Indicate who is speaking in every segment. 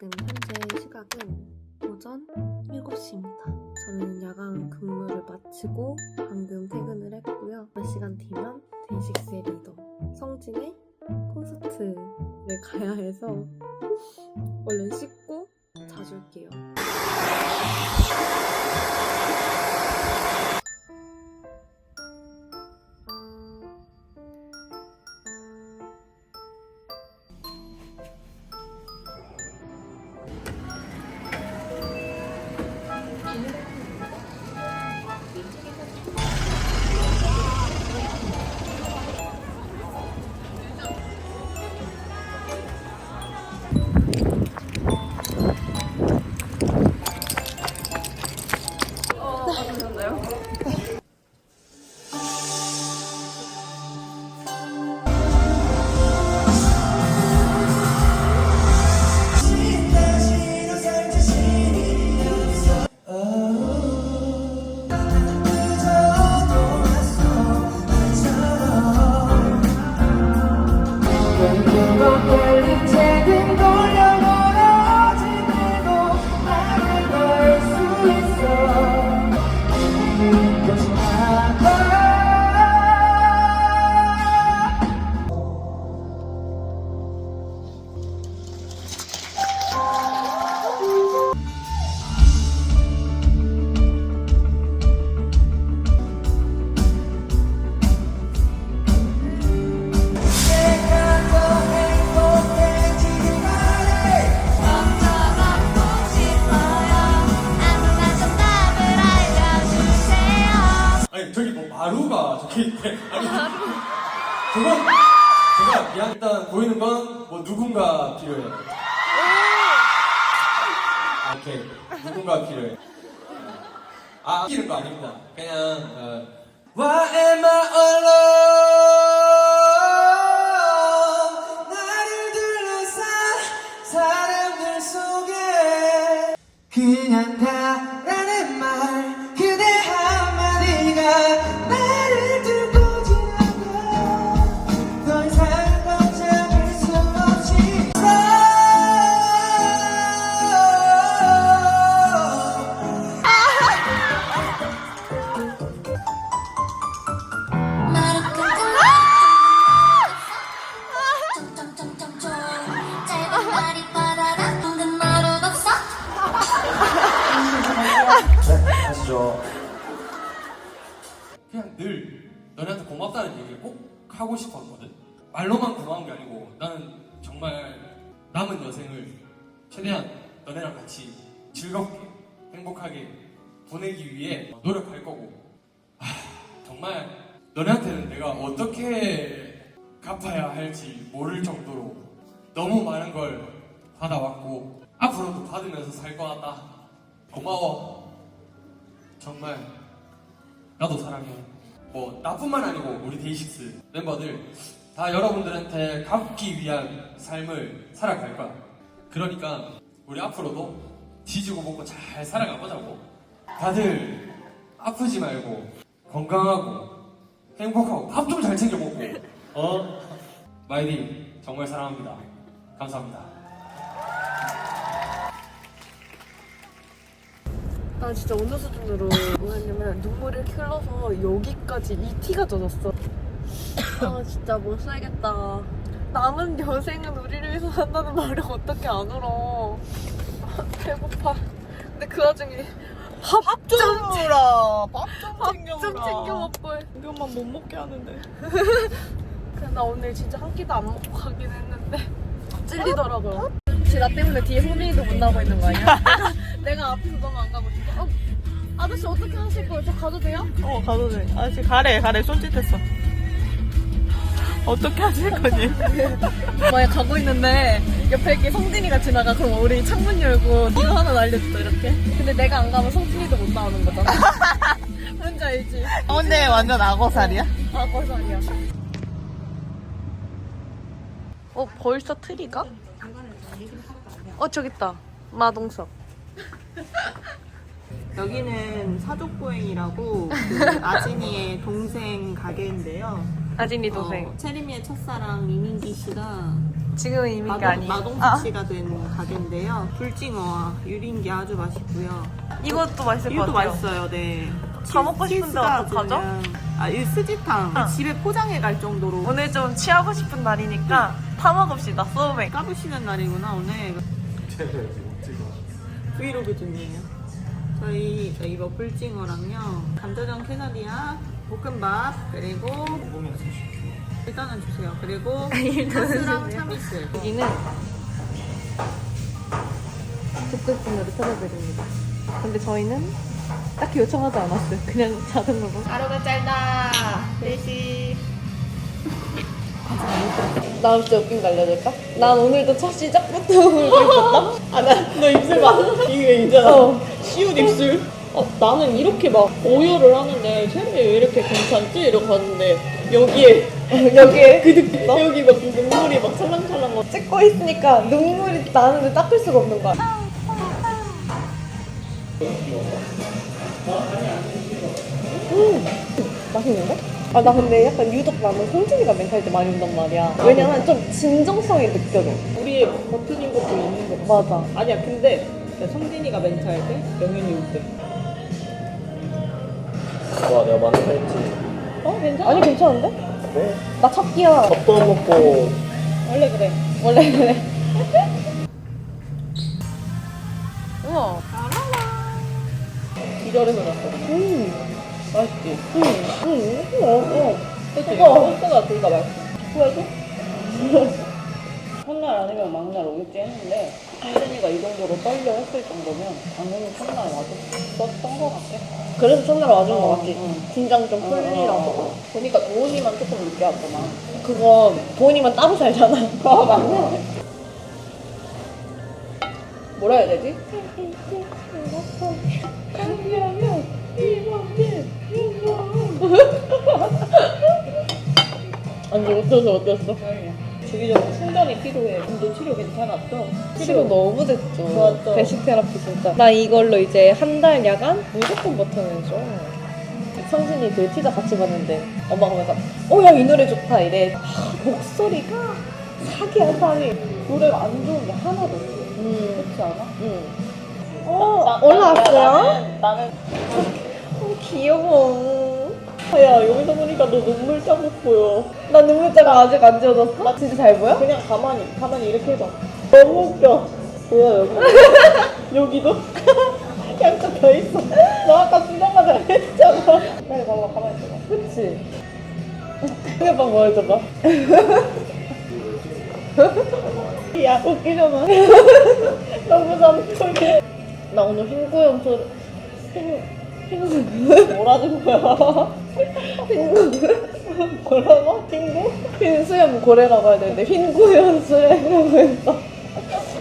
Speaker 1: 지금 현재 시각은 오전 7시입니다. 저는 야간 근무를 마치고 방금 퇴근을 했고요. 몇 시간 뒤면 데이식스의 리더 성진의 콘서트를 가야 해서 얼른 씻고 자줄게요.
Speaker 2: 아니 그건 제가 미안 일단 보이는 건 뭐 누군가 필요해. 아, 오케이 누군가 필요해. 아 끼는 거 아닙니다. 그냥 어, Why am I alone? 나를 둘러싼 사람들 속에
Speaker 3: 그냥 다
Speaker 2: 하시죠. 그냥 늘 너네한테 고맙다는 얘기를 꼭 하고 싶었거든. 말로만 고마운 게 아니고 나는 정말 남은 여생을 최대한 너네랑 같이 즐겁게 행복하게 보내기 위해 노력할 거고 아, 정말 너네한테는 내가 어떻게 갚아야 할지 모를 정도로 너무 많은 걸 받아왔고 앞으로도 받으면서 살 것 같다. 고마워. 정말 나도 사랑해. 뭐 나뿐만 아니고 우리 데이식스 멤버들 다 여러분들한테 갚기 위한 삶을 살아갈 거야. 그러니까 우리 앞으로도 지지고 볶고 잘 살아가 보자고. 다들 아프지 말고 건강하고 행복하고 밥 좀 잘 챙겨 먹고. 어? 마이디 정말 사랑합니다. 감사합니다.
Speaker 1: 나 진짜 어느 수준으로 뭐였냐면 눈물이 이렇게 흘러서 여기까지 이 티가 젖었어. 아 진짜 못 살겠다. 남은 여생은 우리를 위해서 산다는 말을 어떻게 안 울어. 아, 배고파. 근데 그 와중에 밥좀
Speaker 4: 챙겨라. 밥좀
Speaker 1: 밥
Speaker 4: 챙겨라.
Speaker 1: 좀 챙겨 먹고 해.
Speaker 4: 이것만 못 먹게 하는데.
Speaker 1: 그래 나 오늘 진짜 한 끼도 안 먹고 가긴 했는데 찔리더라고요. 혹시 나 때문에 뒤에 소민이도 못 나오고 있는 거 아니야? 내가, 내가 앞에서 너무 안 가고 있어. 어, 아저씨 어떻게 하실 거예요? 저 가도 돼요?
Speaker 4: 어, 가도 돼. 아저씨, 가래, 가래. 손짓했어. 어떻게 하실 거니?
Speaker 1: 만약 가고 있는데 옆에 이렇게 성진이가 지나가 그럼 우리 창문 열고 이거 하나 날려줘 이렇게 근데 내가 안 가면 성진이도 못 나오는 거잖아 뭔지 알지?
Speaker 4: 근데 완전 악어살이야?
Speaker 1: 아 벌써 아니야 어 벌써 트리가? 어 저기 있다 마동석
Speaker 4: 여기는 사족보행이라고 그 아진이의 동생 가게인데요.
Speaker 1: 아진이 동생
Speaker 4: 어, 체리미의 첫사랑 이민기 씨가
Speaker 1: 지금은 이미 게
Speaker 4: 마동,
Speaker 1: 아니에요. 아,
Speaker 4: 마동치가 된 가게인데요. 불징어와 유린게 아주 맛있고요.
Speaker 1: 이것도 맛있을 것
Speaker 4: 이것도
Speaker 1: 같아요.
Speaker 4: 맛있어요. 네.
Speaker 1: 다 먹고 싶은데 어떡하죠?
Speaker 4: 아, 이 스지탕
Speaker 1: 아.
Speaker 4: 집에 포장해 갈 정도로
Speaker 1: 오늘 좀 취하고 싶은 날이니까 타 먹읍시다. 소맥.
Speaker 4: 까부시는 날이구나 오늘. 브이로그 중이에요. 저희 이거 불징어랑요, 감자전 캐나디아, 볶음밥 그리고 일단은 주세요. 그리고 소스랑 참이슬.
Speaker 1: 여기는 독백분으로 찾아드립니다. 근데 저희는 딱히 요청하지 않았어요. 그냥 자동으로.
Speaker 4: 하루가 짧다. 4시.
Speaker 1: 나 진짜 웃긴 거 알려줄까? 난 오늘도 첫 시작부터 울고 있었다.
Speaker 4: 아, 나, 너 입술 봐. 이게 있잖아.
Speaker 1: 어.
Speaker 4: 쉬운 입술. 어, 나는 이렇게 막 오열을 하는데 쟤네 왜 이렇게 괜찮지? 이러고 봤는데 여기에
Speaker 1: 여기에
Speaker 4: 그득 여기 막 눈물이 막 찰랑찰랑 막
Speaker 1: 찍고 있으니까 눈물이 나는데 닦을 수가 없는 거야. 음, 맛있는데? 아, 나 근데 약간 유독 나는 성진이가 멘탈 때 많이 온단 말이야. 왜냐면 좀 진정성이 느껴져.
Speaker 4: 우리의 버튼인 것도 있는 거
Speaker 1: 맞아.
Speaker 4: 아니야 근데 성진이가 멘트 할 때 영현이 올 때.
Speaker 5: 와 내가 많은 거 했지
Speaker 4: 어 괜찮아?
Speaker 1: 아니, 괜찮은데?
Speaker 5: 그래?
Speaker 1: 나 첫끼야.
Speaker 5: 밥도 안 먹고
Speaker 4: 원래 그래.
Speaker 1: 원래 그래. 우와.
Speaker 4: 기절해서 났거든.
Speaker 1: 음,
Speaker 4: 맛있지?
Speaker 1: 음, 음, 어, 어.
Speaker 4: 그치?
Speaker 1: 어.
Speaker 4: 소스가 둘 다 맛있어. 후회도? 아니면 막날 오겠지 했는데 성진이가 이 정도로 떨려 했을 정도면 당연히 첫날 와줬었던 것 같아.
Speaker 1: 그래서 첫날 와준 거
Speaker 4: 어,
Speaker 1: 같지?
Speaker 4: 응.
Speaker 1: 긴장 좀
Speaker 4: 어,
Speaker 1: 풀리라고.
Speaker 4: 어. 보니까 도훈이만 조금 늦게 왔구만.
Speaker 1: 그거 도훈이만 따로 살잖아.
Speaker 4: 아 맞네. 뭐라 해야 되지?
Speaker 1: 아니 어땠어 어땠어?
Speaker 4: 주기적으로 충전이 필요해. 근데 치료 괜찮았어?
Speaker 1: 치료 너무 됐죠.
Speaker 4: 좋았죠.
Speaker 1: 배식 테라피 진짜. 나 이걸로 이제 한 달 야간 무조건 버텨내줘. 성진이 그 티저 같이 봤는데 엄마가 보면서 어야 이 노래 좋다 이래. 하, 목소리가 사기야 사기.
Speaker 4: 노래가 안 좋은 게 하나도 없어.
Speaker 1: 음,
Speaker 4: 그렇지 않아?
Speaker 1: 음. 어
Speaker 4: 나-
Speaker 1: 올라왔어요?
Speaker 4: 나는, 나는
Speaker 1: 어, 귀여워.
Speaker 4: 야 여기서 보니까 너 눈물 자국 보여.
Speaker 1: 나 눈물자가 아직 안 지워졌어? 나 진짜 잘 보여?
Speaker 4: 그냥 가만히 가만히 이렇게 해봐. 너무 웃겨. 뭐야 여기? 여기도? 양쪽 다 있어. 너 아까 수정하자 했잖아. 빨리 봐봐 가만히 있어봐.
Speaker 1: 그치? 해봐 보여줘봐.
Speaker 4: 야 웃기잖아. 너무 잠깐해.
Speaker 1: 나 오늘 흰구형 소리
Speaker 4: 뭐라는 거야? 뭐라고? 친구?
Speaker 1: 흰수염 고래라고 해야 되는데 흰구형 수염이라고 했어.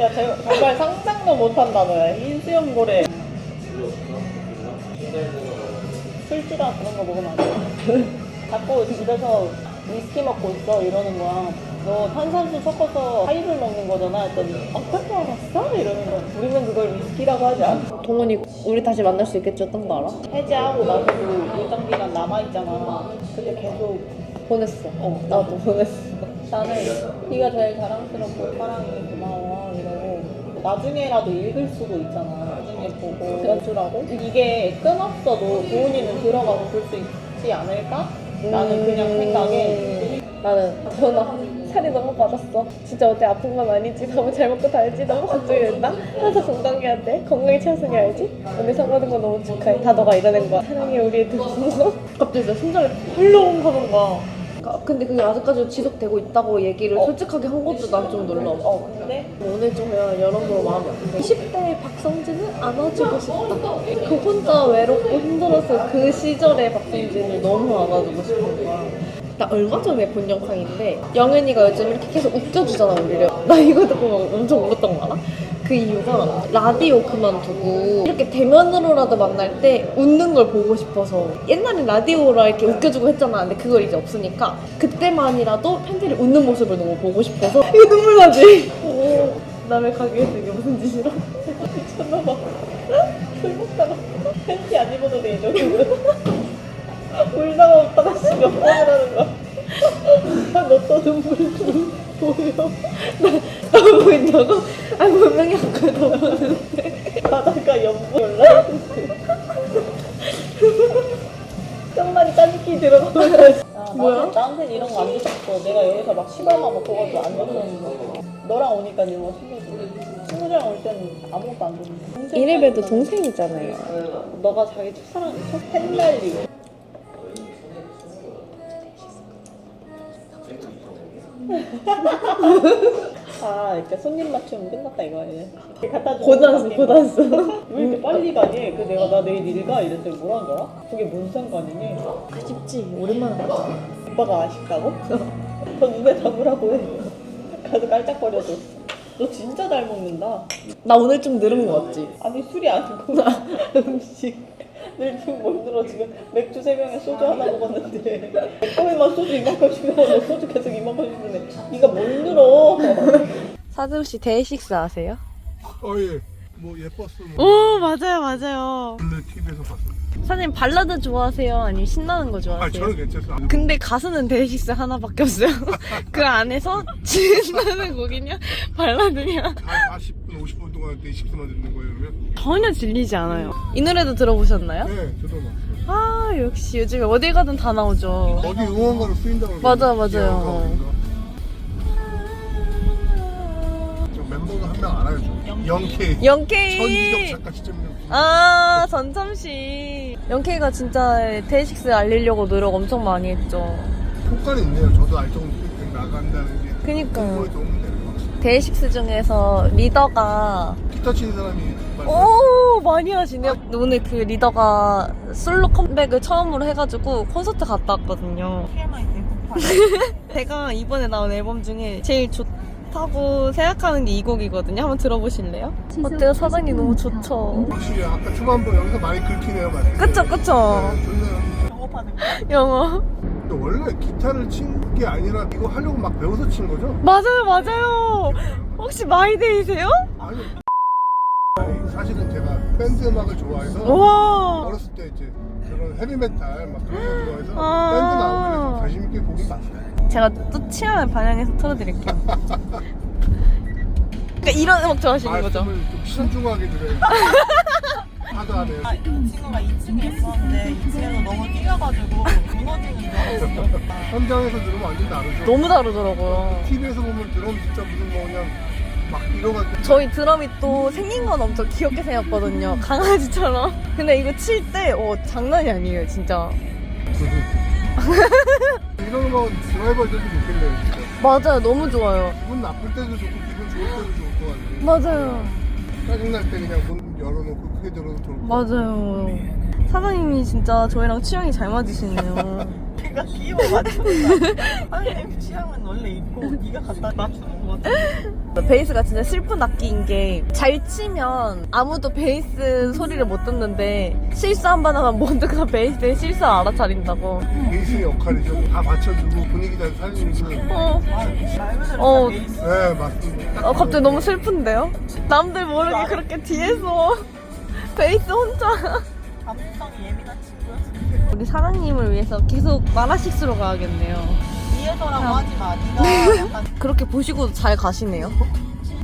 Speaker 4: 야 제- 정말 상상도 못한 단어야. 흰수염 고래. 술주라 그런 거 먹으면 안 돼. 자꾸 집에서 위스키 먹고 있어 이러는 거야. 너 탄산수 섞어서 하이볼 먹는 거잖아. 했더니 거 알았어? 이러는 거야. 우리는 그걸 위스키라고 하지 않아.
Speaker 1: 동훈이 우리 다시 만날 수 있겠지 어떤 거 알아?
Speaker 4: 해제하고 나서도 일정 기간 남아있잖아. 근데 계속
Speaker 1: 보냈어.
Speaker 4: 어,
Speaker 1: 나도 보냈어.
Speaker 4: 나는 네가 제일 자랑스럽고 사랑해 고마워 이러고 나중에라도 읽을 수도 있잖아 나중에 보고 연출하고 이게 끊었어도 도훈이는 들어가서 볼 수 있지 않을까? 나는 그냥 생각에
Speaker 1: 나는 전화 살이 너무 빠졌어. 진짜 어때 아픈 건 아니지? 너무 잘 먹고 다니지? 너무 걱정이 된다? 항상 건강해야 돼. 건강이 최우선이 알지? 오늘 상 받은 거 너무 축하해. 다 너가 이뤄낸 거야. 사랑해 우리 애들. 갑자기 진짜 심장이 헐렁 하는 거야. 근데 그게 아직까지 지속되고 있다고 얘기를 솔직하게 한 것도 난 좀 놀라워.
Speaker 4: 어 근데
Speaker 1: 오늘 좀 그냥 여러모로 마음이 아픈데 20대 박성진을 안아주고 싶다 그 혼자 외롭고 힘들었을 그 시절의 박성진을 너무 안아주고 싶은 거야 나 얼마 전에 본 영상인데 영은이가 요즘 이렇게 계속 웃겨주잖아 우리를 나 이거 듣고 막 엄청 울었던 거 알아? 그 이유가 라디오 그만두고 이렇게 대면으로라도 만날 때 웃는 걸 보고 싶어서 옛날에 라디오라 이렇게 웃겨주고 했잖아 근데 그걸 이제 없으니까 그때만이라도 팬들이 웃는 모습을 너무 보고 싶어서 이거 눈물 나지? 오, 남의 가게에서 이게 무슨 짓이라?
Speaker 4: 미쳤나봐 술 먹다가 팬티 안 입어도 돼 저기는 울다가 웃다가 씨몇 번을 하는 거야 너 또 눈물 좀 보여. 나 보인다고? 아 분명히 아까도 보는데 바다가 연보 올라오는데 정말이 짠기 들어가면 아,
Speaker 1: 뭐야?
Speaker 4: 나한테는 이런 거 안 줬었어. 내가 여기서 막 시발만 먹어가지고 안 줬었는데 너랑 오니까 이런 거 챙겨줘. 친구들이랑 올 때는 아무것도 안 줬는데.
Speaker 1: 이래봬도 동생이잖아요.
Speaker 4: 너가 자기 첫사랑 첫 팬날리. 아, 이렇게 손님 맞춤 끝났다 이거예요. 갖다 주고
Speaker 1: 고단수, 고단수.
Speaker 4: 왜 이렇게 빨리 가니? 그 내가 나 내일 일 가? 이랬더니 뭐라는 줄 알아? 그게 뭔 상관이니?
Speaker 1: 아쉽지. 오랜만에 봤어.
Speaker 4: 오빠가 아쉽다고? 더 눈에 담으라고 해. 가서 깔짝거려줘. 너 진짜 잘 먹는다.
Speaker 1: 나 오늘 좀 늘은 거 같지?
Speaker 4: 아니 술이 아니고 음식. 늘 지금 뭘 들어 지금 맥주 세 병에 소주 하나 먹었는데 내 거에만 소주 이만큼씩 먹어 너 소주 계속 이만큼씩 먹는데 네가 뭘 늘어
Speaker 1: 사드우 씨 데이식스 아세요?
Speaker 6: 어, 예. 뭐 예뻤어. 뭐.
Speaker 1: 오 맞아요 맞아요.
Speaker 6: 근데 TV에서 봤어.
Speaker 1: 사장님 발라드 좋아하세요? 아니면 신나는 거
Speaker 6: 아,
Speaker 1: 좋아하세요?
Speaker 6: 저는 괜찮어.
Speaker 1: 근데 가수는 데이식스 하나밖에 없어요. 그 안에서 신나는 곡이냐 발라드냐
Speaker 6: 한 40분, 50분 동안 데이식스만 듣는 거예요, 그러면?
Speaker 1: 전혀 질리지 않아요. 이 노래도 들어보셨나요?
Speaker 6: 네, 저도 봤어요.
Speaker 1: 아 역시 요즘에 어디 가든 다 나오죠.
Speaker 6: 어디 응원가로 쓰인다고
Speaker 1: 맞아, 맞아요.
Speaker 6: 저 멤버가 한 명 알아요, 저. 영케이. 천지적
Speaker 1: 영케이
Speaker 6: 작가 시점이요.
Speaker 1: 아 전참씨 영케이가 진짜 데이식스 알리려고 노력 엄청 많이 했죠.
Speaker 6: 효과는 있네요. 저도 알정 나간다는 게.
Speaker 1: 그니까요.
Speaker 6: 같아요.
Speaker 1: 데이식스 중에서 리더가
Speaker 6: 기타 치는 사람이
Speaker 1: 오 많이 하시네요. 오늘 그 리더가 솔로 컴백을 처음으로 해가지고 콘서트 갔다 왔거든요. 제가 이번에 나온 앨범 중에 제일 좋다고 생각하는 게 이 곡이거든요. 한번 들어보실래요? 어때요? 사장님 너무 좋죠.
Speaker 6: 확실히 아까 초반부 여기서 많이 긁히네요, 맞아요.
Speaker 1: 그쵸 그쵸.
Speaker 6: 네, 좋네요.
Speaker 4: 영업하는 거
Speaker 1: 영어.
Speaker 6: 근데 원래 기타를 친 게 아니라 이거 하려고 막 배워서 친 거죠?
Speaker 1: 맞아요 맞아요. 혹시 마이데이세요?
Speaker 6: 아니 사실은 제가 밴드 음악을 좋아해서
Speaker 1: 우와.
Speaker 6: 어렸을 때 이제 그런 헤비메탈 막 그런 거 좋아해서
Speaker 1: 아.
Speaker 6: 밴드 나오면 좀 관심 있게 보긴 봤어요.
Speaker 1: 제가 또 취향을 반영해서 틀어드릴게요. 그러니까 이런 음악 좋아하시는 거죠?
Speaker 6: 말씀을 좀 신중하게 드려요. 하드하네요.
Speaker 4: 아, 이 친구가 2층에 있었는데 2층에서 너무 뛰어가지고 무너지는 줄 알았어
Speaker 6: 현장에서 들으면 완전 다르죠.
Speaker 1: 너무 다르더라고요.
Speaker 6: TV에서 보면 드럼 진짜 무슨 뭐 그냥 막 이러가지고
Speaker 1: 저희 드럼이 또 생긴 건 엄청 귀엽게 생겼거든요. 강아지처럼. 근데 이거 칠 때, 어, 장난이 아니에요, 진짜.
Speaker 6: 이런 음악은 드라이버 할 때도 좋겠네요. 진짜.
Speaker 1: 맞아요, 너무 좋아요.
Speaker 6: 기분 나쁠 때도 좋고 기분 좋을 때도 좋을 것 같네요.
Speaker 1: 맞아요.
Speaker 6: 짜증날 때 그냥 문 열어놓고 크게 들어도 것 같아요.
Speaker 1: 맞아요. 사장님이 진짜 저희랑 취향이 잘 맞으시네요.
Speaker 4: 내가 끼워 맞춘다 선생님 취향은 원래 있고 네가 갖다 맞추는 거 같아
Speaker 1: 베이스가 진짜 슬픈 악기인 게 잘 치면 아무도 베이스 소리를 못 듣는데 실수 한 번 하면 모두가 베이스의 실수 알아차린다고.
Speaker 6: 베이스의 역할이죠. 다 받쳐주고 분위기 잘 살리고.
Speaker 1: 어,
Speaker 4: 말 그대로
Speaker 1: 어.
Speaker 4: 베이스
Speaker 6: 네, 맞습니다.
Speaker 1: 어, 갑자기 너무 슬픈데요? 남들 모르게 그렇게 뒤에서 베이스 혼자.
Speaker 4: 감성이 예민한 친구였어
Speaker 1: 우리 사장님을 위해서 계속 마라식스로 가야겠네요.
Speaker 4: 위에서라고 하지 마 네가 약간
Speaker 1: 그렇게 보시고도 잘 가시네요.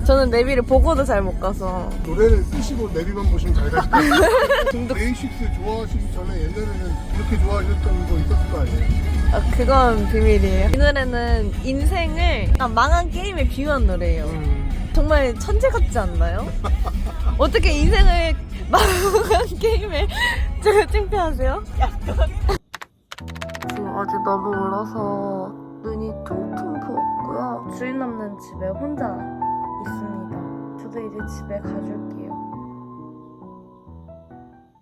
Speaker 1: 저는 내비를 보고도 잘 못 가서.
Speaker 6: 노래를 끄시고 내비만 보시면 잘 가실 거예요. 데이식스 좋아하시기 전에 옛날에는 그렇게 좋아하셨던 거 있었을 거 아니에요?
Speaker 1: 아, 그건 비밀이에요. 이 노래는 인생을 약간 망한 게임에 비유한 노래예요. 정말 천재 같지 않나요? 어떻게 인생을 망한 게임에 제가 창피하세요? 지금 어제 너무 울어서 눈이 퉁퉁 부었고요. 주인 없는 집에 혼자 있습니다. 저도 이제 집에 가줄게요.